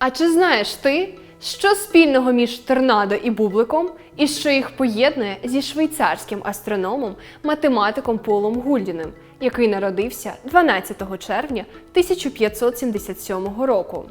А чи знаєш ти, що спільного між торнадо і бубликом, і що їх поєднує зі швейцарським астрономом, математиком Полом Гульдіним, який народився 12 червня 1577 року?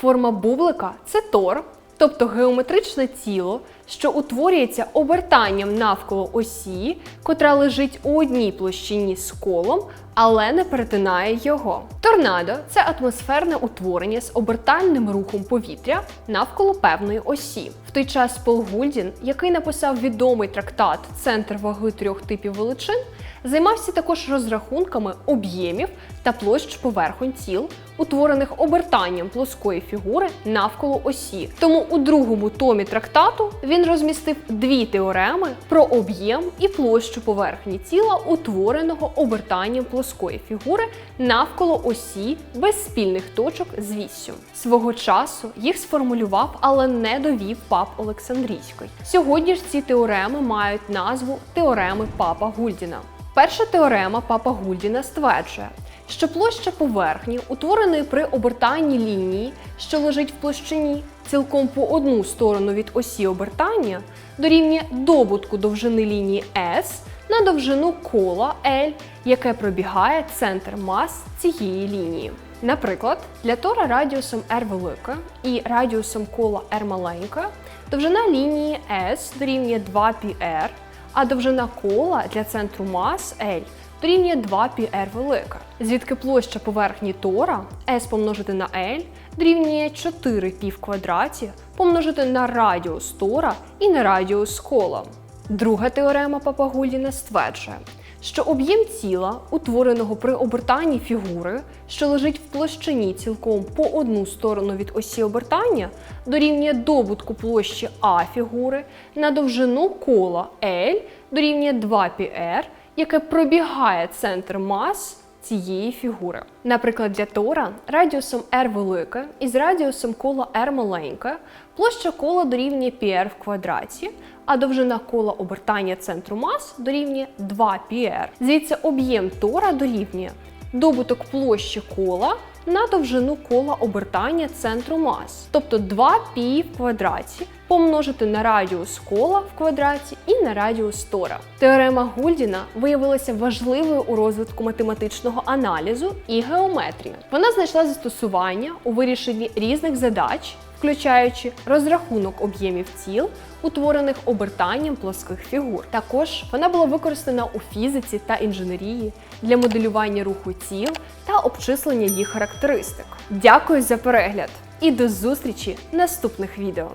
Форма бублика це тор, тобто геометричне тіло, що утворюється обертанням навколо осі, котра лежить у одній площині з колом, але не перетинає його. Торнадо це атмосферне утворення з обертальним рухом повітря навколо певної осі. В той час Пол Гульдін, який написав відомий трактат Центр ваги трьох типів величин, займався також розрахунками об'ємів та площ поверхонь тіл, утворених обертанням плоскої фігури навколо осі. Тому у другому томі трактату він розмістив дві теореми про об'єм і площу поверхні тіла, утвореного обертанням плоскої фігури навколо осі без спільних точок з віссю. Свого часу їх сформулював, але не довів пап Олександрійський. Сьогодні ж ці теореми мають назву теореми папа Гульдіна. Перша теорема папа Гульдіна стверджує, що площа поверхні, утвореної при обертанні лінії, що лежить в площині, цілком по одну сторону від осі обертання, дорівнює добутку довжини лінії S на довжину кола L, яке пробігає центр мас цієї лінії. Наприклад, для тора радіусом r велика і радіусом кола r маленька, довжина лінії S дорівнює 2πr, а довжина кола для центру мас L дорівнює 2πr велика, звідки площа поверхні тора S помножити на L дорівнює 4π в квадраті помножити на радіус тора і на радіус кола. Друга теорема Папагуліна стверджує, що об'єм тіла, утвореного при обертанні фігури, що лежить в площині цілком по одну сторону від осі обертання, дорівнює добутку площі А фігури на довжину кола L дорівнює 2πr, яке пробігає центр мас цієї фігури. Наприклад, для тора радіусом r велике із радіусом кола r маленьке, площа кола дорівнює πr в квадраті, а довжина кола обертання центру мас дорівнює 2πr. Звідси об'єм тора дорівнює добуток площі кола на довжину кола обертання центру мас, тобто 2π в квадраті помножити на радіус кола в квадраті і на радіус тора. Теорема Гульдіна виявилася важливою у розвитку математичного аналізу і геометрії. Вона знайшла застосування у вирішенні різних задач, включаючи розрахунок об'ємів тіл, утворених обертанням плоских фігур. Також вона була використана у фізиці та інженерії для моделювання руху тіл та обчислення їх характеристик. Дякую за перегляд і до зустрічі в наступних відео!